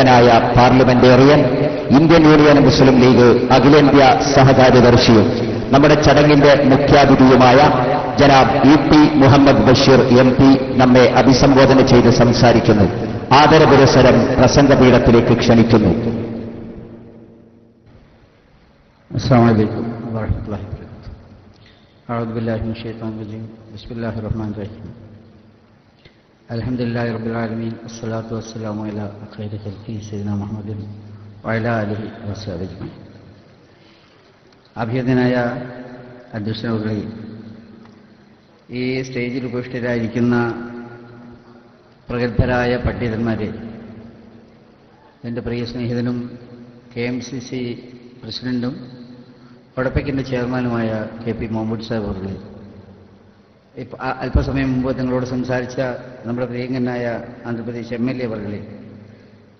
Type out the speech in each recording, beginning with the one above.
പ്രഗത്ഭനായ parliamentarian Indian union Muslim league അഖിലേന്ത്യാ സഹകാര്യദർശിയും നമ്മുടെ ചടങ്ങിന്റെ മുഖ്യാതിഥിയുമായ ജനാബ് E P Muhammad Basheer M P നമ്മെ അഭിസംബോധന ചെയ്ത് സംസാരിക്കുന്നു. ആദരപുരസരം പ്രസംഗപീഠത്തിലേക്ക് ക്ഷണിക്കുന്നു. അസ്സാം വലൈക്കും വാഹമത്തല്ലാഹി വബറകാതുഹു അഊദു ബില്ലാഹി മിനശ്ശൈത്വാനിർ റജീം. ബിസ്മില്ലാഹിർ റഹ്മാനിർ റഹീം. الحمد لله رب العالمين والصلاة والسلام على خير خلقه سيدنا محمد وعلى آله وصحبه أجمعين അഭ്യർത്ഥനായ അധ്യക്ഷനവകളെ ഈ സ്റ്റേജിൽ ഉപേക്ഷിതരായിരിക്കുന്ന പ്രഗത്ഭരായ പണ്ഡിതന്മാരെ എൻ്റെ പ്രിയ സ്നേഹിതനും കെ എം സി സി പ്രസിഡന്റും കൊടപ്പയ്ക്കിൻ്റെ ചെയർമാനുമായ കെ പി മുഹമ്മദ് സാഹിബ് അവരുടെ ഇപ്പം അല്പസമയം മുമ്പ് നിങ്ങളോട് സംസാരിച്ച നമ്മുടെ പ്രിയങ്കനായ ആന്ധ്രാപ്രദേശ് എം എൽ എ അവരുടെ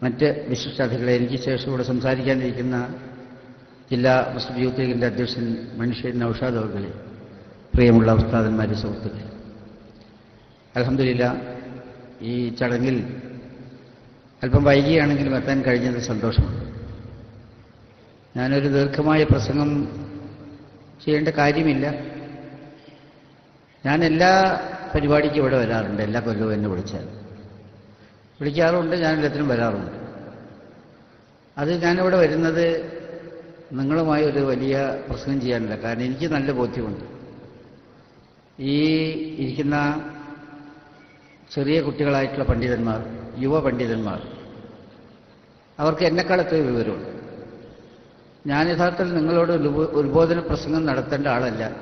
മറ്റ് വിശിഷ്ടാതിഥികളെ എനിക്ക് ശേഷം ഇവിടെ സംസാരിക്കാനിരിക്കുന്ന ജില്ലാ മുസ്ലിം യൂത്ത് ലീഗിന്റെ അധ്യക്ഷൻ മനുഷ്യൻ നൌഷാദ് അവർകളെ പ്രിയമുള്ള ഉസ്താദന്മാരെ സുഹൃത്തുക്കളെ. അലഹമില്ല ഈ ചടങ്ങിൽ അല്പം വൈകിയാണെങ്കിലും എത്താൻ കഴിഞ്ഞത് സന്തോഷമാണ്. ഞാനൊരു ദീർഘമായ പ്രസംഗം ചെയ്യേണ്ട കാര്യമില്ല. ഞാൻ എല്ലാ പരിപാടിക്കും ഇവിടെ വരാറുണ്ട്. എല്ലാ കൊല്ലവും എന്നെ വിളിച്ചാൽ. വിളിക്കാറുണ്ട് ഞാൻ എല്ലാത്തിനും വരാറുണ്ട്. അത് ഞാനിവിടെ വരുന്നത് നിങ്ങളുമായി ഒരു വലിയ പ്രശ്നം ചെയ്യാനില്ല. കാരണം എനിക്ക് നല്ല ബോധ്യമുണ്ട്. ഈ ഇരിക്കുന്ന ചെറിയ കുട്ടികളായിട്ടുള്ള പണ്ഡിതന്മാർ യുവ പണ്ഡിതന്മാർ അവർക്ക് എന്നെക്കാളത്തെ വിവരമുണ്ട്. ഞാൻ യഥാർത്ഥത്തിൽ നിങ്ങളോട് ഉത്ബോധന പ്രസംഗം നടത്തേണ്ട ആളല്ല.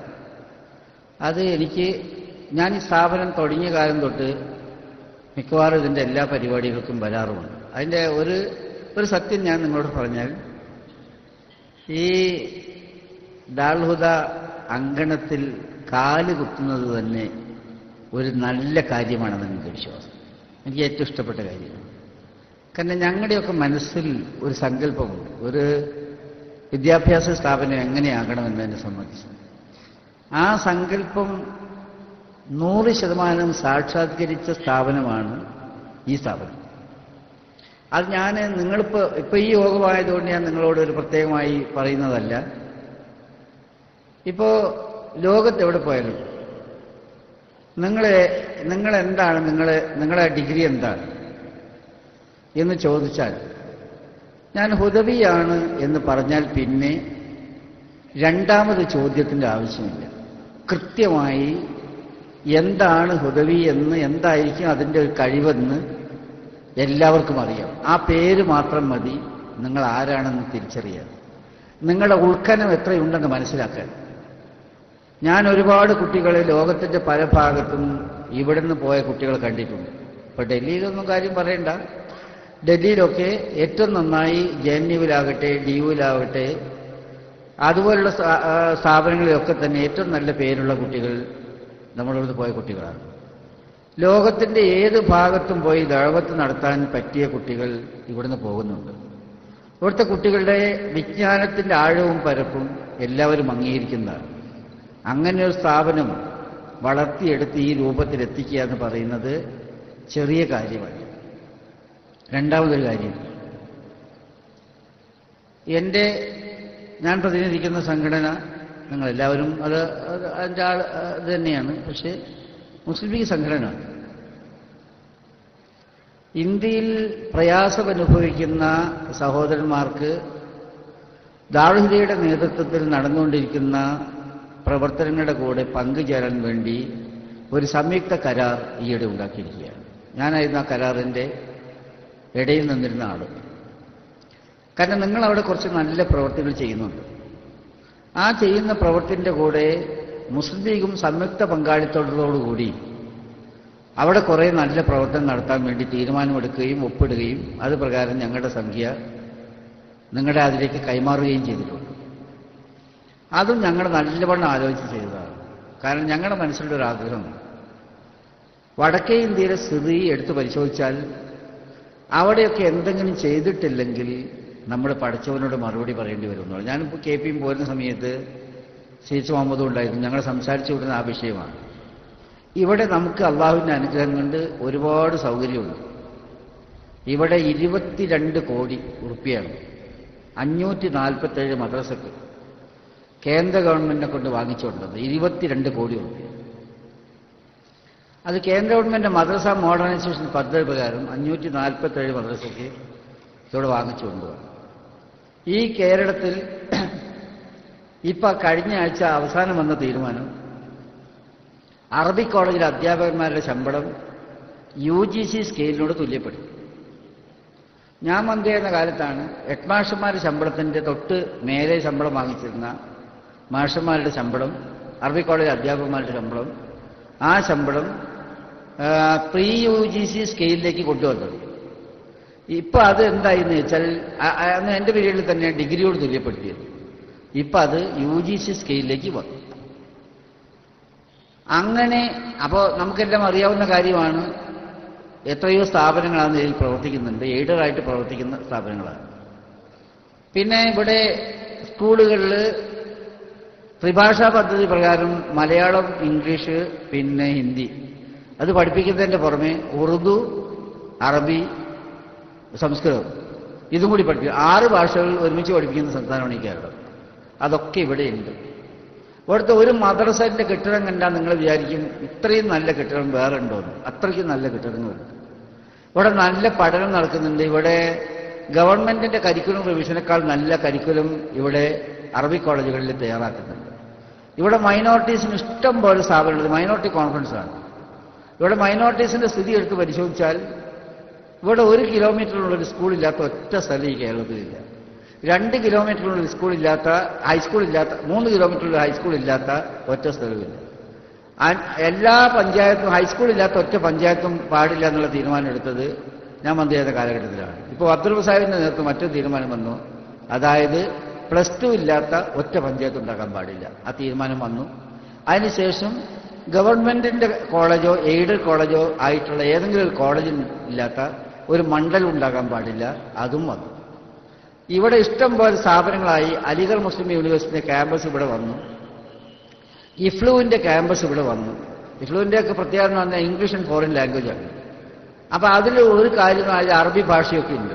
അത് എനിക്ക് ഞാൻ ഈ സ്ഥാപനം തുടങ്ങിയ കാലം തൊട്ട് മിക്കവാറും ഇതിന്റെ എല്ലാ പരിപാടികൾക്കും വരാറുമുണ്ട്. അതിന്റെ ഒരു ഒരു സത്യം ഞാൻ നിങ്ങളോട് പറഞ്ഞാൽ ഈ ദാൽഹുദ അങ്കണത്തിൽ കാൽ കുത്തുന്നത് തന്നെ ഒരു നല്ല കാര്യമാണെന്ന് എനിക്ക് വിശ്വാസം. എനിക്ക് ഏറ്റവും ഇഷ്ടപ്പെട്ട കാര്യമാണ്. കാരണം ഞങ്ങളുടെയൊക്കെ മനസ്സിൽ ഒരു സങ്കല്പമുണ്ട്. ഒരു വിദ്യാഭ്യാസ സ്ഥാപനം എങ്ങനെയാകണമെന്നതിനെ സംബന്ധിച്ച്. ആ സങ്കല്പം നൂറ് ശതമാനം സാക്ഷാത്കരിച്ച സ്ഥാപനമാണ് ഈ സ്ഥാപനം. അത് ഞാൻ നിങ്ങളിപ്പോൾ ഇപ്പോൾ ഈ യോഗമായതുകൊണ്ട് ഞാൻ നിങ്ങളോട് ഒരു പ്രത്യേകമായി പറയുന്നതല്ല. ഇപ്പോൾ ലോകത്ത് എവിടെ പോയാലും നിങ്ങളെ നിങ്ങൾ എന്താണ് നിങ്ങളെ നിങ്ങളുടെ ഡിഗ്രി എന്താണ് എന്ന് ചോദിച്ചാൽ ഞാൻ ഹുദവിയാണ് എന്ന് പറഞ്ഞാൽ പിന്നെ രണ്ടാമത് ചോദ്യത്തിന്റെ ആവശ്യമില്ല. കൃത്യമായി എന്താണ് ഹുദവി എന്ന് എന്തായിരിക്കും അതിന്റെ ഒരു കഴിവെന്ന് എല്ലാവർക്കും അറിയാം. ആ പേര് മാത്രം മതി. നിങ്ങൾ ആരാണെന്ന് തിരിച്ചറിയാൻ നിങ്ങളുടെ ഉൾക്കനം എത്രയുണ്ടെന്ന് മനസ്സിലാക്കാൻ. ഞാൻ ഒരുപാട് കുട്ടികളെ ലോകത്തിന്റെ പല ഭാഗത്തും ഇവിടുന്ന് പോയ കുട്ടികൾ കണ്ടിട്ടുണ്ട്. ഇപ്പൊ ഡൽഹിയിലൊന്നും കാര്യം പറയണ്ട. ഡൽഹിയിലൊക്കെ ഏറ്റവും നന്നായി ജെ എൻ യുവിലാകട്ടെ ഡി യുവിലാകട്ടെ അതുപോലുള്ള സ്ഥാ- സ്ഥാപനങ്ങളിലൊക്കെ തന്നെ ഏറ്റവും നല്ല പേരുള്ള കുട്ടികൾ നമ്മളിവിടുന്ന് പോയ കുട്ടികളാണ്. ലോകത്തിന്റെ ഏത് ഭാഗത്തും പോയി ദഴവത്ത് നടത്താൻ പറ്റിയ കുട്ടികൾ ഇവിടുന്ന് പോകുന്നുണ്ട്. ഇവിടുത്തെ കുട്ടികളുടെ വിജ്ഞാനത്തിന്റെ ആഴവും പരപ്പും എല്ലാവരും അംഗീകരിക്കുന്നതാണ്. അങ്ങനെ ഒരു സ്ഥാപനം വളർത്തിയെടുത്ത് ഈ രൂപത്തിലെത്തിക്കുക എന്ന് പറയുന്നത് ചെറിയ കാര്യമാണ്. രണ്ടാമതൊരു കാര്യം. എന്റെ ഞാൻ പ്രതിനിധിക്കുന്ന സംഘടന നിങ്ങളെല്ലാവരും അത് അത് അതിന്റെ ആൾ ഇത് തന്നെയാണ്. പക്ഷേ മുസ്ലിം ലീഗ് സംഘടന ഇന്ത്യയിൽ പ്രയാസമനുഭവിക്കുന്ന സഹോദരന്മാർക്ക് ദാർഹിതയുടെ നേതൃത്വത്തിൽ നടന്നുകൊണ്ടിരിക്കുന്ന പ്രവർത്തനങ്ങളുടെ കൂടെ പങ്കുചേരാൻ വേണ്ടി ഒരു സംയുക്ത കരാർ ഈയിടെ ഉണ്ടാക്കിയിരിക്കുകയാണ്. ഞാനായിരുന്നു ആ കരാറിന്റെ ഇടയിൽ നിന്നിരുന്ന ആൾ കാരണം നിങ്ങൾ അവിടെ കുറച്ച് നല്ല പ്രവർത്തികൾ ചെയ്യുന്നുണ്ട്. ആ ചെയ്യുന്ന പ്രവൃത്തിന്റെ കൂടെ മുസ്ലിം ലീഗും സംയുക്ത പങ്കാളിത്തത്തോടുകൂടി അവിടെ കുറേ നല്ല പ്രവർത്തനം നടത്താൻ വേണ്ടി തീരുമാനമെടുക്കുകയും ഒപ്പിടുകയും അത് പ്രകാരം ഞങ്ങളുടെ സംഖ്യ നിങ്ങളുടെ അതിലേക്ക് കൈമാറുകയും ചെയ്തിട്ടുണ്ട്. അതും ഞങ്ങൾ നല്ലവണ്ണം ആലോചിച്ച് ചെയ്തതാണ്. കാരണം ഞങ്ങളുടെ മനസ്സിലുള്ള ഒരു ആഗ്രഹം. വടക്കേ ഇന്ത്യയിലെ സ്ഥിതി എടുത്തു പരിശോധിച്ചാൽ അവിടെയൊക്കെ എന്തെങ്കിലും ചെയ്തിട്ടില്ലെങ്കിൽ നമ്മൾ പഠിച്ചവനോട് മറുപടി പറയേണ്ടി വരുന്നു ഞാനിപ്പോൾ കെ പിയും പോരുന്ന സമയത്ത് സീസ് മുഹമ്മദും ഉണ്ടായിരുന്നു. ഞങ്ങൾ സംസാരിച്ചു വിടുന്ന ആ വിഷയമാണ്. ഇവിടെ നമുക്ക് അള്ളാഹുവിന്റെ അനുഗ്രഹം കൊണ്ട് ഒരുപാട് സൗകര്യമുണ്ട്. ഇവിടെ ഇരുപത്തിരണ്ട് കോടി റുപ്യാണ് അഞ്ഞൂറ്റി നാൽപ്പത്തേഴ് മദ്രസക്ക് കേന്ദ്ര ഗവൺമെന്റിനെ കൊണ്ട് വാങ്ങിച്ചുകൊണ്ടത് ഇരുപത്തിരണ്ട് കോടി റുപ്യ അത് കേന്ദ്ര ഗവൺമെന്റ് മദ്രസ മോഡേണൈസേഷൻ പദ്ധതി പ്രകാരം അഞ്ഞൂറ്റി നാൽപ്പത്തേഴ് മദ്രസയ്ക്ക് ഇവിടെ വാങ്ങിച്ചു കൊണ്ടുപോകും ഈ കേരളത്തിൽ ഇപ്പൊ കഴിഞ്ഞ ആഴ്ച അവസാനം വന്ന തീരുമാനം. അറബി കോളേജിലെ അധ്യാപകന്മാരുടെ ശമ്പളം യു ജി സി സ്കെയിലിനോട് തുല്യപ്പെടും. ഞാൻ മന്ത്രി എന്ന കാലത്താണ് ഹെഡ് മാഷന്മാരുടെ ശമ്പളത്തിന്റെ തൊട്ട് മേലെ ശമ്പളം വാങ്ങിച്ചിരുന്ന മാഷന്മാരുടെ ശമ്പളം അറബി കോളേജ് അധ്യാപകന്മാരുടെ ശമ്പളം ആ ശമ്പളം പ്രീ യു ജി സി സ്കെയിലിലേക്ക് കൊണ്ടുവന്നത്. ഇപ്പൊ അത് എന്തായെന്ന് വെച്ചാൽ അന്ന് എന്റെ പീരീഡിൽ തന്നെ ഡിഗ്രിയോട് തുല്യപ്പെടുത്തിയത്. ഇപ്പൊ അത് യു ജി സി സ്കെയിലിലേക്ക് വന്നു. അങ്ങനെ അപ്പോൾ നമുക്കെല്ലാം അറിയാവുന്ന കാര്യമാണ് എത്രയോ സ്ഥാപനങ്ങളാണ് ഇതിൽ പ്രവർത്തിക്കുന്നുണ്ട് എയ്ഡറായിട്ട് പ്രവർത്തിക്കുന്ന സ്ഥാപനങ്ങളാണ്. പിന്നെ ഇവിടെ സ്കൂളുകളിൽ ത്രിഭാഷാ പദ്ധതി പ്രകാരം മലയാളം ഇംഗ്ലീഷ് പിന്നെ ഹിന്ദി. അത് പഠിപ്പിക്കുന്നതിന്റെ പുറമെ ഉറുദു അറബി സംസ്കൃതം. ഇതും കൂടി പഠിപ്പിക്കും. ആറ് ഭാഷകൾ ഒരുമിച്ച് പഠിപ്പിക്കുന്ന സംസ്ഥാനമാണ് ഈ കേരളം. അതൊക്കെ ഇവിടെയുണ്ട് ഇവിടുത്തെ ഒരു മദ്രസന്റെ കെട്ടിടം കണ്ടാൽ നിങ്ങൾ വിചാരിക്കും ഇത്രയും നല്ല കെട്ടിടം വേറെ ഉണ്ടോന്ന് അത്രയ്ക്കും നല്ല കെട്ടിടങ്ങളുണ്ട് ഇവിടെ നല്ല പഠനം നടക്കുന്നുണ്ട്. ഇവിടെ ഗവൺമെന്റിന്റെ കരിക്കുലം റിവിഷനേക്കാൾ നല്ല കരിക്കുലം ഇവിടെ അറബി കോളേജുകളിൽ തയ്യാറാക്കുന്നുണ്ട്. ഇവിടെ മൈനോറിറ്റീസിന് ഇഷ്ടം പോലെ സ്ഥാപനമുള്ളത് മൈനോറിറ്റി കോൺഫറൻസ് ആണ് ഇവിടെ മൈനോറിറ്റീസിന്റെ സ്ഥിതി എടുത്ത് പരിശോധിച്ചാൽ ഇവിടെ ഒരു കിലോമീറ്ററിലുള്ള ഒരു സ്കൂളില്ലാത്ത ഒറ്റ സ്ഥലം ഈ കേരളത്തിലില്ല. രണ്ട് കിലോമീറ്ററിലുള്ള ഒരു സ്കൂളില്ലാത്ത ഹൈസ്കൂൾ ഇല്ലാത്ത മൂന്ന് ഹൈസ്കൂൾ ഇല്ലാത്ത ഒറ്റ സ്ഥലമില്ല. എല്ലാ പഞ്ചായത്തും ഹൈസ്കൂൾ ഇല്ലാത്ത ഒറ്റ പഞ്ചായത്തും പാടില്ല എന്നുള്ള തീരുമാനം എടുത്തത് ഞാൻ മന്ത്രി ചെയ്ത കാലഘട്ടത്തിലാണ്. ഇപ്പോൾ അബ്ദുൾ സാഹിബിന്റെ നേതൃത്വം മറ്റൊരു തീരുമാനം വന്നു. അതായത് പ്ലസ് ടു ഇല്ലാത്ത ഒറ്റ പഞ്ചായത്ത് ഉണ്ടാക്കാൻ പാടില്ല. ആ തീരുമാനം വന്നു. അതിനുശേഷം ഗവൺമെന്റിന്റെ കോളേജോ എയ്ഡഡ് കോളേജോ ആയിട്ടുള്ള ഏതെങ്കിലും ഒരു കോളേജിൽ ഇല്ലാത്ത ഒരു മണ്ഡലം ഉണ്ടാകാൻ പാടില്ല അതും വന്നു. ഇവിടെ ഇഷ്ടം പോലെ സ്ഥാപനങ്ങളായി അലിഗർ മുസ്ലിം യൂണിവേഴ്സിറ്റിയുടെ ക്യാമ്പസ് ഇവിടെ വന്നു. ഇഫ്ലുവിന്റെ ക്യാമ്പസ് ഇവിടെ വന്നു. ഇഫ്ലുവിന്റെ ഒക്കെ പ്രത്യേകത എന്ന് പറഞ്ഞാൽ ഇംഗ്ലീഷ് ആൻഡ് ഫോറിൻ ലാംഗ്വേജ് ആണ്. അപ്പൊ അതിൽ ഒരു കാര്യം അറബി ഭാഷയൊക്കെ ഉണ്ട്.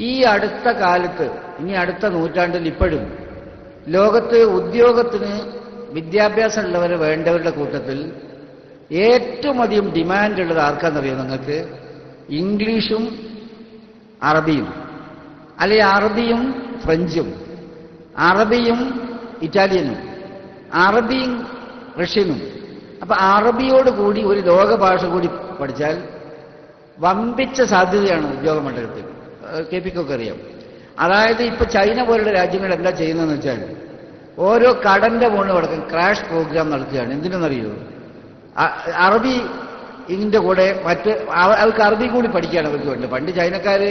ഈ അടുത്ത കാലത്ത് ഇനി അടുത്ത നൂറ്റാണ്ടിൽ ഇപ്പോഴും ലോകത്ത് ഉദ്യോഗത്തിന് വിദ്യാഭ്യാസമുള്ളവർ വേണ്ടവരുടെ കൂട്ടത്തിൽ ഏറ്റവും അധികം ഡിമാൻഡ് ഉള്ളത് ആർക്കാണെന്നറിയോ നിങ്ങൾക്ക്? ഇംഗ്ലീഷും അറബിയും അല്ലെ അറബിയും ഫ്രഞ്ചും അറബിയും ഇറ്റാലിയനും അറബിയും റഷ്യനും. അപ്പൊ അറബിയോട് കൂടി ഒരു ലോക ഭാഷ കൂടി പഠിച്ചാൽ വമ്പിച്ച സാധ്യതയാണ് ഉദ്യോഗ മണ്ഡലത്തിൽ. ഏഹ് കെ പിക്കൊക്കെ അറിയാം. അതായത് ഇപ്പൊ ചൈന പോലുള്ള രാജ്യങ്ങൾ എന്താ ചെയ്യുന്നതെന്ന് വെച്ചാൽ ഓരോ കടന്റെ മുകളിൽ അടക്കം ക്രാഷ് പ്രോഗ്രാം നടത്തുകയാണ്. എന്തിനെന്നറിയോ? അറബി ഇതിന്റെ കൂടെ മറ്റ് അവർക്ക് അറബി കൂടി പഠിക്കുകയാണ് അവർക്ക് വേണ്ടത്. പണ്ട് ചൈനക്കാർ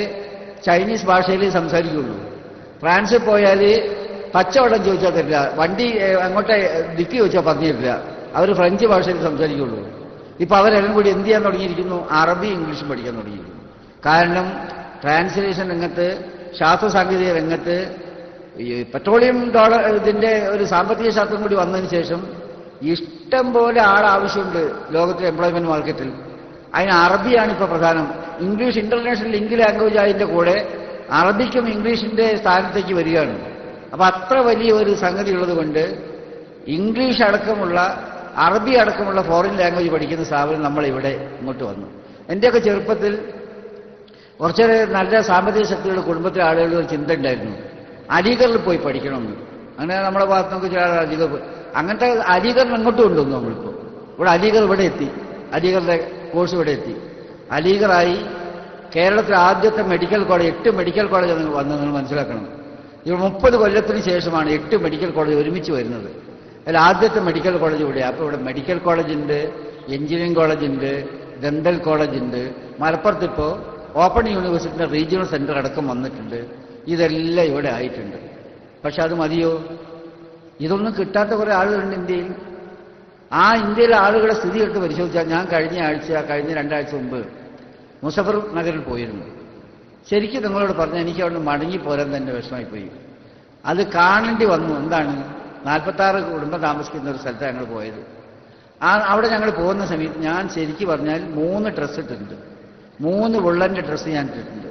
ചൈനീസ് ഭാഷയിൽ സംസാരിക്കുള്ളൂ. ഫ്രാൻസിൽ പോയാൽ പച്ചവടം ചോദിച്ചാൽ തരില്ല. വണ്ടി അങ്ങോട്ട് ദിക്ക് ചോദിച്ചാൽ പറഞ്ഞു തരില്ല. അവർ ഫ്രഞ്ച് ഭാഷയിൽ സംസാരിക്കുള്ളൂ. ഇപ്പൊ അവരെല്ലാം കൂടി എന്ത് ചെയ്യാൻ തുടങ്ങിയിരിക്കുന്നു? അറബി ഇംഗ്ലീഷും പഠിക്കാൻ തുടങ്ങിയിരിക്കുന്നു. കാരണം ട്രാൻസ്ലേഷൻ രംഗത്ത് ശാസ്ത്ര സാങ്കേതിക രംഗത്ത് ഈ പെട്രോളിയം ഡോളർ ഇതിന്റെ ഒരു സാമ്പത്തിക ശാസ്ത്രം കൂടി വന്നതിന് ശേഷം ഇഷ്ടം പോലെ ആൾ ആവശ്യമുണ്ട് ലോകത്തിലെ എംപ്ലോയ്മെന്റ് മാർക്കറ്റിൽ അതിന് അറബിയാണ് ഇപ്പോൾ പ്രധാനം. ഇംഗ്ലീഷ് ഇന്റർനാഷണൽ ലിങ്ക് ലാംഗ്വേജ് ആയതിന്റെ കൂടെ അറബിക്കും ഇംഗ്ലീഷിന്റെ സ്ഥാനത്തേക്ക് വരികയാണ്. അപ്പൊ അത്ര വലിയ ഒരു സംഗതി ഉള്ളത് കൊണ്ട് ഇംഗ്ലീഷ് അടക്കമുള്ള അറബി അടക്കമുള്ള ഫോറിൻ ലാംഗ്വേജ് പഠിക്കുന്ന സ്ഥാപനം നമ്മൾ ഇവിടെ ഇങ്ങോട്ട് വന്നു. എന്റെയൊക്കെ ചെറുപ്പത്തിൽ കുറച്ചേറെ നല്ല സാമ്പത്തിക ശക്തിയുള്ള കുടുംബത്തിലെ ആളുകളുടെ ചിന്ത ഉണ്ടായിരുന്നു. അലീഗറിൽ പോയി പഠിക്കണമെന്ന്. അങ്ങനെ നമ്മുടെ ഭാഗത്ത് നമുക്ക് ചില അലീഗർ അങ്ങനത്തെ അലീഗറിന് അങ്ങോട്ടും കൊണ്ടുവന്നു നമ്മളിപ്പോൾ ഇവിടെ അലീഗർ ഇവിടെ എത്തി. അലീഗറിന്റെ കോഴ്സ് ഇവിടെ എത്തി. അലീഗറായി കേരളത്തിലെ ആദ്യത്തെ മെഡിക്കൽ കോളേജ് എട്ട് മെഡിക്കൽ കോളേജ് വന്ന് നിങ്ങൾ മനസ്സിലാക്കണം. ഇവർ മുപ്പത് കൊല്ലത്തിന് ശേഷമാണ് എട്ട് മെഡിക്കൽ കോളേജ് ഒരുമിച്ച് വരുന്നത്. അതിൽ ആദ്യത്തെ മെഡിക്കൽ കോളേജ് ഇവിടെ. അപ്പോൾ ഇവിടെ മെഡിക്കൽ കോളേജ് ഉണ്ട് എഞ്ചിനീയറിംഗ് കോളേജ് ഉണ്ട് ദന്തൽ കോളേജ് ഉണ്ട് മലപ്പുറത്ത് ഇപ്പോൾ ഓപ്പൺ യൂണിവേഴ്സിറ്റിയുടെ റീജിയണൽ സെന്റർ അടക്കം വന്നിട്ടുണ്ട്. ഇതെല്ലാം ഇവിടെ ആയിട്ടുണ്ട്. പക്ഷെ അത് മതിയോ? ഇതൊന്നും കിട്ടാത്ത കുറെ ആളുകളുണ്ട് ഇന്ത്യയിൽ. ആ ഇന്ത്യയിലെ ആളുകളെ സ്ഥിതി എടുത്ത് പരിശോധിച്ചാൽ ഞാൻ കഴിഞ്ഞ ആഴ്ച കഴിഞ്ഞ രണ്ടാഴ്ച മുമ്പ് മുസഫർ നഗറിൽ പോയിരുന്നു. ശരിക്കും നിങ്ങളോട് പറഞ്ഞാൽ എനിക്ക് അവിടെ മടങ്ങി പോരാൻ തന്നെ വിഷമായിപ്പോയി അത് കാണേണ്ടി വന്നു. എന്താണ്? നാൽപ്പത്താറ് കുടുംബം താമസിക്കുന്ന ഒരു സ്ഥലത്താണ് ഞങ്ങൾ പോയത്. ആ അവിടെ ഞങ്ങൾ പോകുന്ന സമയത്ത് ഞാൻ ശരിക്കും പറഞ്ഞാൽ മൂന്ന് ഡ്രസ്സ് ഇട്ടിട്ടുണ്ട്. മൂന്ന് വുള്ളന്റെ ഡ്രസ്സ് ഞാൻ ഇട്ടിട്ടുണ്ട്.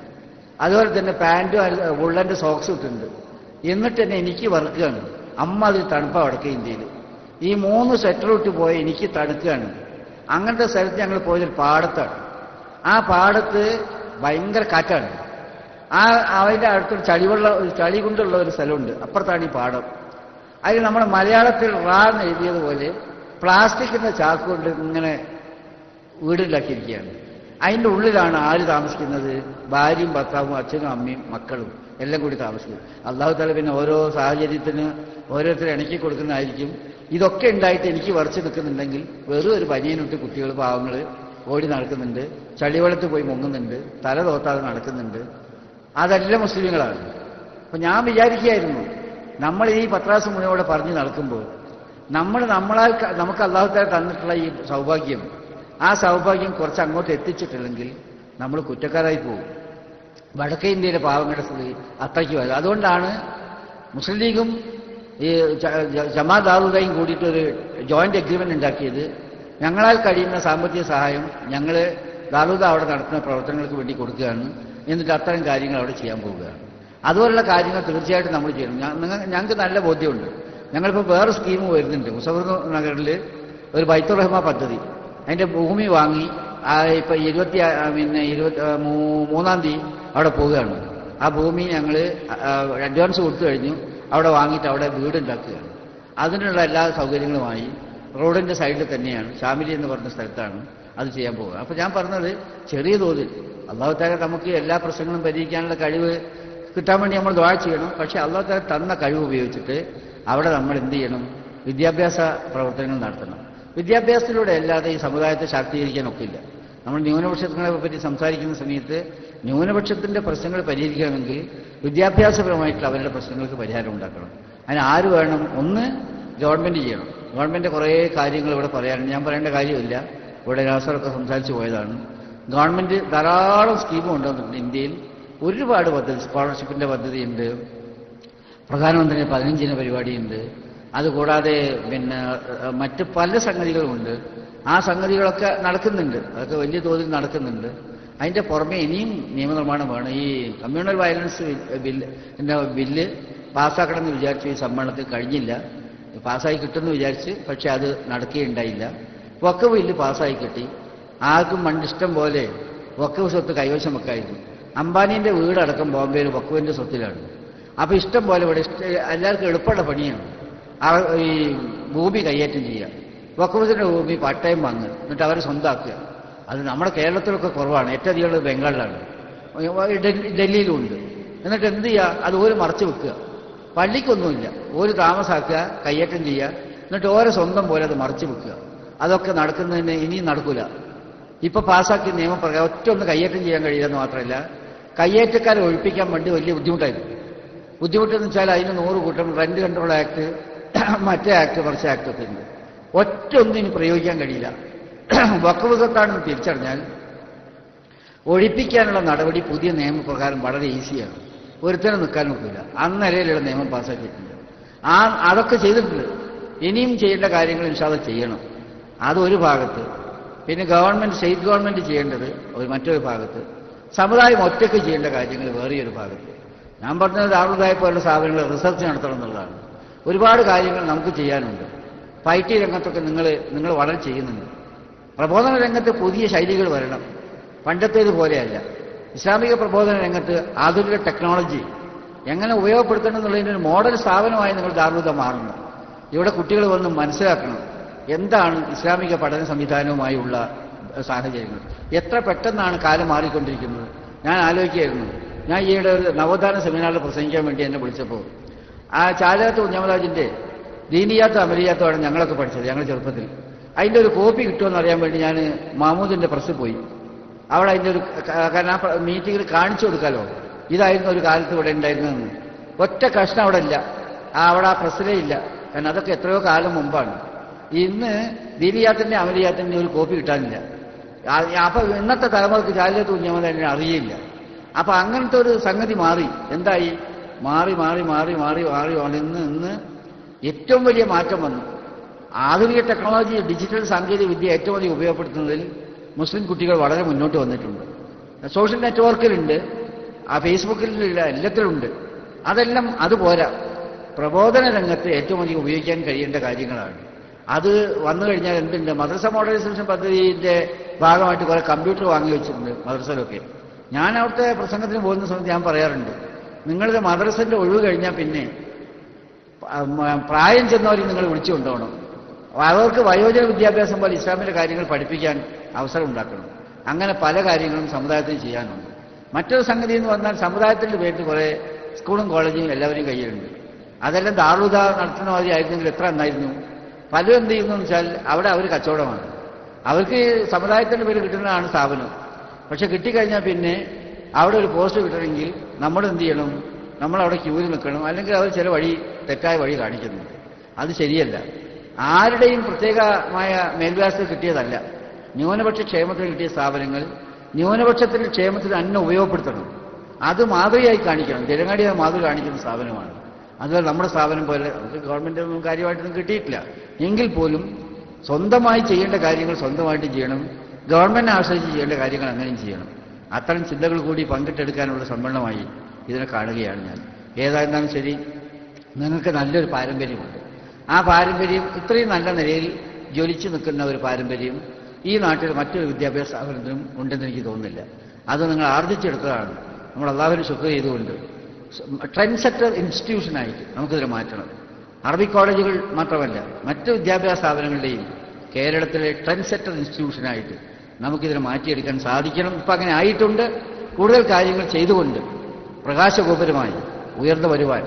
അതുപോലെ തന്നെ പാന്റും വുള്ളന്റെ സോക്സ് ഇട്ടിട്ടുണ്ട്. എന്നിട്ട് തന്നെ എനിക്ക് വറുക്കുകയാണ് അമ്മ അതിൽ തണുപ്പാണ് വടക്കേ ഇന്ത്യയിൽ ഈ മൂന്ന് സ്വെറ്റർ ഇട്ട് പോയി എനിക്ക് തണുക്കുകയാണ് അങ്ങനത്തെ സ്ഥലത്ത് ഞങ്ങൾ പോയത് പാടത്താണ്. ആ പാടത്ത് ഭയങ്കര കാറ്റാണ്. ആ അതിന്റെ അടുത്തൊരു ചളിവെള്ള ഒരു ചളി കൊണ്ടുള്ള ഒരു സ്ഥലമുണ്ട്. അപ്പുറത്താണ് ഈ പാടം. അതിൽ നമ്മൾ മലയാളത്തിൽ റാ എന്ന് എഴുതിയതുപോലെ പ്ലാസ്റ്റിക്കിന്റെ ചാക്ക് കൊണ്ട് ഇങ്ങനെ വീടുണ്ടാക്കിയിരിക്കുകയാണ് അതിന്റെ ഉള്ളിലാണ് ആര് താമസിക്കുന്നത്? ഭാര്യയും ഭർത്താവും അച്ഛനും അമ്മയും മക്കളും. എല്ലാം കൂടി താമസിക്കും. അള്ളാഹു താല പിന്നെ ഓരോ സാഹചര്യത്തിന് ഓരോരുത്തരും ഇണക്കി കൊടുക്കുന്നതായിരിക്കും. ഇതൊക്കെ ഉണ്ടായിട്ട് എനിക്ക് വറച്ചു നിൽക്കുന്നുണ്ടെങ്കിൽ വെറും ഒരു പനിയനൊട്ട് കുട്ടികൾ പാവങ്ങൾ ഓടി നടക്കുന്നുണ്ട് ചളിവെള്ളത്ത് പോയി മുങ്ങുന്നുണ്ട് തല തോത്താതെ നടക്കുന്നുണ്ട്. അതെല്ലാം മുസ്ലിങ്ങളാണ്. അപ്പൊ ഞാൻ വിചാരിക്കുകയായിരുന്നു നമ്മൾ ഈ പത്രാസ് മുന്നോടെ പറഞ്ഞു നടക്കുമ്പോൾ നമ്മൾ നമ്മളാൽ നമുക്ക് അള്ളാഹുത്താല തന്നിട്ടുള്ള ഈ സൗഭാഗ്യം ആ സൗഭാഗ്യം കുറച്ച് അങ്ങോട്ട് എത്തിച്ചിട്ടില്ലെങ്കിൽ നമ്മൾ കുറ്റക്കാരായി പോകും. വടക്കേ ഇന്ത്യയിലെ പാവങ്ങളുടെ സ്ഥിതി അത്രയ്ക്ക് വരും അതുകൊണ്ടാണ് മുസ്ലിം ലീഗും ഈ ജമാദാറുകയും കൂടിയിട്ട് ഒരു ജോയിന്റ് അഗ്രിമെന്റ് ഉണ്ടാക്കിയത് ഞങ്ങളാൽ കഴിയുന്ന സാമ്പത്തിക സഹായം ഞങ്ങൾ ദാറുദ അവിടെ നടത്തുന്ന പ്രവർത്തനങ്ങൾക്ക് വേണ്ടി കൊടുക്കുകയാണ്. എന്നിട്ട് അത്തരം കാര്യങ്ങൾ അവിടെ ചെയ്യാൻ പോവുകയാണ്. അതുപോലുള്ള കാര്യങ്ങൾ തീർച്ചയായിട്ടും നമ്മൾ ചെയ്യണം. ഞങ്ങൾക്ക് നല്ല ബോധ്യമുണ്ട്. ഞങ്ങളിപ്പോൾ വേറെ സ്കീം വരുന്നുണ്ട്. മുസഫർ നഗറിൽ ഒരു ബൈത്തുർ റഹ്മ പദ്ധതി. അതിന്റെ ഭൂമി വാങ്ങി ഇപ്പൊ ഇരുപത്തി പിന്നെ ഇരുപത്തി മൂന്നാം തീയതി അവിടെ പോവുകയാണ്. ആ ഭൂമി ഞങ്ങൾ അഡ്വാൻസ് കൊടുത്തു കഴിഞ്ഞു. അവിടെ വാങ്ങിയിട്ട് അവിടെ വീടുണ്ടാക്കുകയാണ് അതിനുള്ള എല്ലാ സൗകര്യങ്ങളുമായി റോഡിന്റെ സൈഡിൽ തന്നെയാണ്. ഷാമിലി എന്ന് പറഞ്ഞ സ്ഥലത്താണ് അത് ചെയ്യാൻ പോകുക അപ്പോൾ ഞാൻ പറഞ്ഞത് ചെറിയ തോതിൽ. അള്ളാഹുത്താല നമുക്ക് എല്ലാ പ്രശ്നങ്ങളും പരിഹരിക്കാനുള്ള കഴിവ് കിട്ടാൻ വേണ്ടി നമ്മൾ ദ്വാ ചെയ്യണം. പക്ഷേ അള്ളാഹുത്താല തന്ന കഴിവ് ഉപയോഗിച്ചിട്ട് അവിടെ നമ്മൾ എന്ത് ചെയ്യണം? വിദ്യാഭ്യാസ പ്രവർത്തനങ്ങൾ നടത്തണം. വിദ്യാഭ്യാസത്തിലൂടെ അല്ലാതെ ഈ സമുദായത്തെ ശാക്തീകരിക്കാൻ ഒക്കില്ല. നമ്മൾ ന്യൂനപക്ഷങ്ങളെ പറ്റി സംസാരിക്കുന്ന സമയത്ത് ന്യൂനപക്ഷത്തിന്റെ പ്രശ്നങ്ങൾ പരിഹരിക്കണമെങ്കിൽ വിദ്യാഭ്യാസപരമായിട്ടുള്ള അവരുടെ പ്രശ്നങ്ങൾക്ക് പരിഹാരം ഉണ്ടാക്കണം. അതിന് ആര് വേണം? ഒന്ന് ഗവൺമെന്റ് ചെയ്യണം. ഗവൺമെന്റ് കുറേ കാര്യങ്ങൾ ഇവിടെ പറയാനുണ്ട് ഞാൻ പറയേണ്ട കാര്യമില്ല. ഇവിടെ രാസറൊക്കെ സംസാരിച്ചു പോയതാണ്. ഗവൺമെന്റ് ധാരാളം സ്കീമും ഉണ്ടെന്നുണ്ട് ഇന്ത്യയിൽ. ഒരുപാട് പദ്ധതി സ്കോളർഷിപ്പിന്റെ പദ്ധതിയുണ്ട്. പ്രധാനമന്ത്രിയുടെ പതിനഞ്ചിന് പരിപാടിയുണ്ട്. അതുകൂടാതെ പിന്നെ മറ്റ് പല സംഗതികളുമുണ്ട്. ആ സംഗതികളൊക്കെ നടക്കുന്നുണ്ട്. അതൊക്കെ വലിയ തോതിൽ നടക്കുന്നുണ്ട്. അതിന്റെ പുറമെ ഇനിയും നിയമനിർമ്മാണം വേണം. ഈ കമ്മ്യൂണൽ വയലൻസ് ബില്ല് ബില്ല് പാസ്സാക്കണമെന്ന് വിചാരിച്ചു ഈ സമ്മേളനത്തിൽ കഴിഞ്ഞില്ല. പാസ്സായി കിട്ടുമെന്ന് വിചാരിച്ച് പക്ഷെ അത് നടക്കുകയുണ്ടായില്ല. വക്കവ് ബില്ല് പാസ്സായി കിട്ടി. ആർക്കും മണ്ടിഷ്ടം പോലെ വക്കവ് സ്വത്ത് കൈവശം വെക്കായിരുന്നു. അംബാനീന്റെ വീടടക്കം ബോംബെയിൽ വക്കുവിന്റെ സ്വത്തിലാണ്. അപ്പോൾ ഇഷ്ടം പോലെ ഇവിടെ എല്ലാവർക്കും എളുപ്പമുള്ള പണിയാണ്. ഈ ഭൂമി കൈയേറ്റം ചെയ്യുക. വക്കുവത്തിന്റെ ഭൂമി പട്ടയം വാങ്ങുക എന്നിട്ട് അവരെ സ്വന്തമാക്കുക അത് നമ്മുടെ കേരളത്തിലൊക്കെ കുറവാണ്. ഏറ്റവും അധികം ഉള്ളത് ബംഗാളിലാണ്. ഡൽഹി- ഡൽഹിയിലുമുണ്ട് എന്നിട്ട് എന്ത് ചെയ്യുക അത് ഓര് മറച്ചു വെക്കുക. പള്ളിക്കൊന്നുമില്ല. ഓര് താമസാക്കുക കയ്യേറ്റം ചെയ്യുക. എന്നിട്ട് ഓരോ സ്വന്തം പോലെ അത് മറച്ചു വെക്കുക. അതൊക്കെ നടക്കുന്നതിന് ഇനിയും നടക്കില്ല ഇപ്പൊ പാസ്സാക്കിയ നിയമപ്രകാരം ഒറ്റ ഒന്ന് കയ്യേറ്റം ചെയ്യാൻ കഴിയില്ലെന്ന് മാത്രമല്ല കയ്യേറ്റക്കാരെ ഒഴിപ്പിക്കാൻ വേണ്ടി വലിയ ബുദ്ധിമുട്ടായിരുന്നു ബുദ്ധിമുട്ടെന്ന് വെച്ചാൽ അതിന് നൂറ് കൂട്ടം റെന്റ് കൺട്രോൾ ആക്ട് മറ്റേ ആക്ട് കുറച്ച് ആക്ട് ഒക്കെ ഉണ്ട്. ഒറ്റ പ്രയോഗിക്കാൻ കഴിയില്ല. വക്കുവകത്താണെന്ന് തിരിച്ചറിഞ്ഞാൽ ഒഴിപ്പിക്കാനുള്ള നടപടി പുതിയ നിയമപ്രകാരം വളരെ ഈസിയാണ്. ഒരുത്തരം നിൽക്കാൻ നോക്കില്ല അന്നരയിലുള്ള നിയമം പാസ്സാക്കിയിട്ടുണ്ട് ആ അതൊക്കെ ചെയ്തിട്ടുണ്ട്. ഇനിയും ചെയ്യേണ്ട കാര്യങ്ങൾ ഇൻഷാദ് ചെയ്യണം. അതൊരു ഭാഗത്ത്. പിന്നെ ഗവൺമെന്റ് സ്റ്റേറ്റ് ഗവൺമെന്റ് ചെയ്യേണ്ടത് ഒരു മറ്റൊരു ഭാഗത്ത്. സമുദായം ഒറ്റയ്ക്ക് ചെയ്യേണ്ട കാര്യങ്ങൾ വേറെയൊരു ഭാഗത്ത്. ഞാൻ പറഞ്ഞത് ദാറുദായ പോലുള്ള സ്ഥാപനങ്ങൾ റിസർച്ച് നടത്തണം എന്നുള്ളതാണ്. ഒരുപാട് കാര്യങ്ങൾ നമുക്ക് ചെയ്യാനുണ്ട്. ഐ ടി രംഗത്തൊക്കെ നിങ്ങൾ നിങ്ങൾ വളരെ ചെയ്യുന്നുണ്ട്. പ്രബോധന രംഗത്ത് പുതിയ ശൈലികൾ വരണം. പണ്ടത്തേത് പണ്ടത്തേതുപോലെയല്ല ഇസ്ലാമിക പ്രബോധന രംഗത്ത് ആധുനിക ടെക്നോളജി എങ്ങനെ ഉപയോഗപ്പെടുത്തണം എന്നുള്ളതിന്റെ ഒരു മോഡൽ സ്ഥാപനമായി നിങ്ങൾ ധാർമ്മികത മാറുന്നു ഇവിടെ കുട്ടികൾ വന്ന് മനസ്സിലാക്കണം എന്താണ് ഇസ്ലാമിക പഠന സംവിധാനവുമായുള്ള സാഹചര്യങ്ങൾ. എത്ര പെട്ടെന്നാണ് കാലം മാറിക്കൊണ്ടിരിക്കുന്നത്. ഞാൻ ആലോചിക്കുകയായിരുന്നു. ഞാൻ ഈയിടെ ഒരു നവോത്ഥാന സെമിനാറിൽ പ്രസംഗിക്കാൻ വേണ്ടി എന്നെ വിളിച്ചപ്പോൾ. ആ ചാലകത്ത് കുഞ്ഞമരാജിന്റെ ദീനിയാത്ത അമലിയാത്തമാണ് ഞങ്ങളൊക്കെ പഠിച്ചത് ഞങ്ങൾ ചെറുപ്പത്തിൽ. അതിന്റെ ഒരു കോപ്പി കിട്ടുമെന്ന് അറിയാൻ വേണ്ടി ഞാൻ മാമൂദിന്റെ പ്രസ്സിൽ പോയി. അവിടെ അതിന്റെ ഒരു കാരണം ആ മീറ്റിംഗിൽ കാണിച്ചു കൊടുക്കാലോ. ഇതായിരുന്നു ഒരു കാലത്ത് ഇവിടെ ഉണ്ടായിരുന്നതെന്ന്. ഒറ്റ കഷ്ണം അവിടെ ഇല്ല. ആ അവിടെ ആ പ്രസ്സിലേ ഇല്ല. കാരണം അതൊക്കെ എത്രയോ കാലം മുമ്പാണ്. ഇന്ന് ദീനിയാത്തിന്റെ അമലിയാത്തിന്റെ ഒരു കോപ്പി കിട്ടാനില്ല. അപ്പൊ ഇന്നത്തെ തലമുറയ്ക്ക് ചാലിയത്ത് കുഞ്ഞമനെ അറിയില്ല. അപ്പൊ അങ്ങനത്തെ ഒരു സംഗതി മാറി. എന്തായി? മാറി മാറി മാറി മാറി മാറി. ഇന്ന് ഇന്ന് ഏറ്റവും വലിയ മാറ്റം വന്നു. ആധുനിക ടെക്നോളജി ഡിജിറ്റൽ സാങ്കേതിക വിദ്യ ഏറ്റവും അധികം ഉപയോഗപ്പെടുത്തുന്നതിൽ മുസ്ലിം കുട്ടികൾ വളരെ മുന്നോട്ട് വന്നിട്ടുണ്ട്. സോഷ്യൽ നെറ്റ്വർക്കിലുണ്ട് ആ ഫേസ്ബുക്കിലുള്ള എല്ലാത്തിലുണ്ട്. അതെല്ലാം അതുപോരാ. പ്രബോധന രംഗത്ത് ഏറ്റവും അധികം ഉപയോഗിക്കാൻ കഴിയേണ്ട കാര്യങ്ങളാണ്. അത് വന്നു കഴിഞ്ഞാൽ എന്തുണ്ട്? മദ്രസ മോഡലൈസേഷൻ പദ്ധതിയുടെ ഭാഗമായിട്ട് കുറെ കമ്പ്യൂട്ടർ വാങ്ങി വെച്ചിട്ടുണ്ട് മദ്രസയിലൊക്കെ. ഞാൻ അവിടുത്തെ പ്രസംഗത്തിന് പോകുന്ന സമയത്ത് ഞാൻ പറയാറുണ്ട് നിങ്ങളുടെ മദ്രസന്റെ ഒഴിവ് കഴിഞ്ഞാൽ പിന്നെ പ്രായം ചെന്നവരെ നിങ്ങൾ വിളിച്ചു കൊണ്ടുപോകണം അവർക്ക് വയോജന വിദ്യാഭ്യാസം പോലെ ഇസ്ലാമിലെ കാര്യങ്ങൾ പഠിപ്പിക്കാൻ അവസരം ഉണ്ടാക്കണം. അങ്ങനെ പല കാര്യങ്ങളും സമുദായത്തിന് ചെയ്യാനുണ്ട്. മറ്റൊരു സംഗതി എന്ന് പറഞ്ഞാൽ സമുദായത്തിന്റെ പേരിൽ കുറേ സ്കൂളും കോളേജും എല്ലാവരും കയ്യിലുണ്ട്. അതെല്ലാം ദാറുദ നടത്തുന്ന മാതിരി ആയിരുന്നെങ്കിൽ എത്ര നന്നായിരുന്നു. പലരും എന്ത് ചെയ്യുന്നു വെച്ചാൽ അവിടെ അവർ കച്ചവടമാണ്. അവർക്ക് സമുദായത്തിന്റെ പേര് കിട്ടുന്നതാണ് സ്ഥാപനം. പക്ഷെ കിട്ടിക്കഴിഞ്ഞാൽ പിന്നെ അവിടെ ഒരു പോസ്റ്റ് കിട്ടണമെങ്കിൽ നമ്മൾ എന്ത് ചെയ്യണം? നമ്മൾ അവിടെ ക്യൂവിൽ നിൽക്കണം. അല്ലെങ്കിൽ അവർ ചില വഴി തെറ്റായ വഴി കാണിക്കുന്നു അത് ശരിയല്ല. ആരുടെയും പ്രത്യേകമായ മേൽവ്യാസം കിട്ടിയതല്ല. ന്യൂനപക്ഷ ക്ഷേമത്തിന് കിട്ടിയ സ്ഥാപനങ്ങൾ ന്യൂനപക്ഷത്തിൽ ക്ഷേമത്തിന് അന്നെ ഉപയോഗപ്പെടുത്തണം. അത് മാതൃകയായി കാണിക്കണം. ജനങ്ങാടിയെ മാതൃക കാണിക്കുന്ന സ്ഥാപനമാണ്. അതുപോലെ നമ്മുടെ സ്ഥാപനം പോലെ ഗവൺമെന്റ് ഒന്നും കാര്യമായിട്ടൊന്നും കിട്ടിയിട്ടില്ല. എങ്കിൽ പോലും സ്വന്തമായി ചെയ്യേണ്ട കാര്യങ്ങൾ സ്വന്തമായിട്ട് ചെയ്യണം. ഗവൺമെന്റിനെ ആശ്രയിച്ച് ചെയ്യേണ്ട കാര്യങ്ങൾ അങ്ങനെയും ചെയ്യണം. അത്തരം ചിന്തകൾ കൂടി പങ്കിട്ടെടുക്കാനുള്ള സമ്മേളനമായി ഇതിനെ കാണുകയാണ് ഞാൻ. ഏതായിരുന്നാലും ശരി? നിങ്ങൾക്ക് നല്ലൊരു പാരമ്പര്യമുണ്ട്. ആ പാരമ്പര്യം ഇത്രയും നല്ല നിലയിൽ ജ്വലിച്ചു നിൽക്കുന്ന ഒരു പാരമ്പര്യം ഈ നാട്ടിൽ മറ്റൊരു വിദ്യാഭ്യാസ സ്ഥാപനത്തിനും ഉണ്ടെന്ന് എനിക്ക് തോന്നുന്നില്ല. അത് നിങ്ങൾ ആർജിച്ചെടുത്തതാണ്. നമ്മൾ അള്ളാഹുവിന് ശുക്ർ ചെയ്തുകൊണ്ട് ട്രെൻഡ് സെറ്റർ ഇൻസ്റ്റിറ്റ്യൂഷനായിട്ട് നമുക്കിതിനെ മാറ്റണം. അറബി കോളേജുകൾ മാത്രമല്ല മറ്റ് വിദ്യാഭ്യാസ സ്ഥാപനങ്ങളുടെയും കേരളത്തിലെ ട്രെൻഡ് സെറ്റർ ഇൻസ്റ്റിറ്റ്യൂഷനായിട്ട് നമുക്കിതിനെ മാറ്റിയെടുക്കാൻ സാധിക്കണം. ഇപ്പം അങ്ങനെ ആയിട്ടുണ്ട്. കൂടുതൽ കാര്യങ്ങൾ ചെയ്തുകൊണ്ട് പ്രകാശഗോപുരമായി ഉയർന്നു വരുവാൻ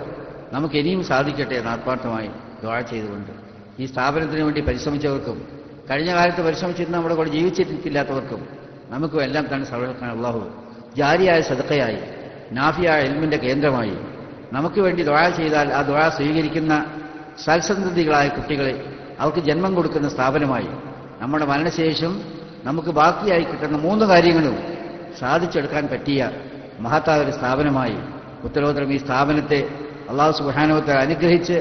നമുക്ക് ഇനിയും സാധിക്കട്ടെ എന്ന് ആത്മാർത്ഥമായി ദ്വാ ചെയ്തുകൊണ്ട് ഈ സ്ഥാപനത്തിന് വേണ്ടി പരിശ്രമിച്ചവർക്കും കഴിഞ്ഞ കാലത്ത് പരിശ്രമിച്ചിരുന്ന നമ്മുടെ കൂടെ ജീവിച്ചിട്ടില്ലാത്തവർക്കും നമുക്കും എല്ലാം തന്നെ സർവക്കാൻ ജാരിയായ സദക്കയായി നാഫിയായ എൽമിന്റെ കേന്ദ്രമായി നമുക്ക് വേണ്ടി ദ്വാ ചെയ്താൽ ആ ദ്വാ സ്വീകരിക്കുന്ന സൽസന്ധതികളായ കുട്ടികളെ അവർക്ക് ജന്മം കൊടുക്കുന്ന സ്ഥാപനമായി നമ്മുടെ മരണശേഷം നമുക്ക് ബാക്കിയായി കിട്ടുന്ന മൂന്ന് കാര്യങ്ങളും സാധിച്ചെടുക്കാൻ പറ്റിയ മഹത്തായ ഒരു സ്ഥാപനമായി ഉത്തരോത്തരം ഈ സ്ഥാപനത്തെ അള്ളാഹു സുബാനുവത്തെ അനുഗ്രഹിച്ച്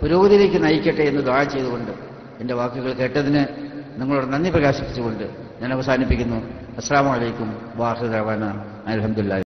പുരോഗതിയിലേക്ക് നയിക്കട്ടെ എന്ന് ദുആ ചെയ്തുകൊണ്ട് എന്റെ വാക്കുകൾ കേട്ടതിന് നിങ്ങളോട് നന്ദി പ്രകാശിപ്പിച്ചുകൊണ്ട് ഞാൻ അവസാനിപ്പിക്കുന്നു. അസ്സാം വലൈക്കും വാഹുദാന അലഹമുല്ലാ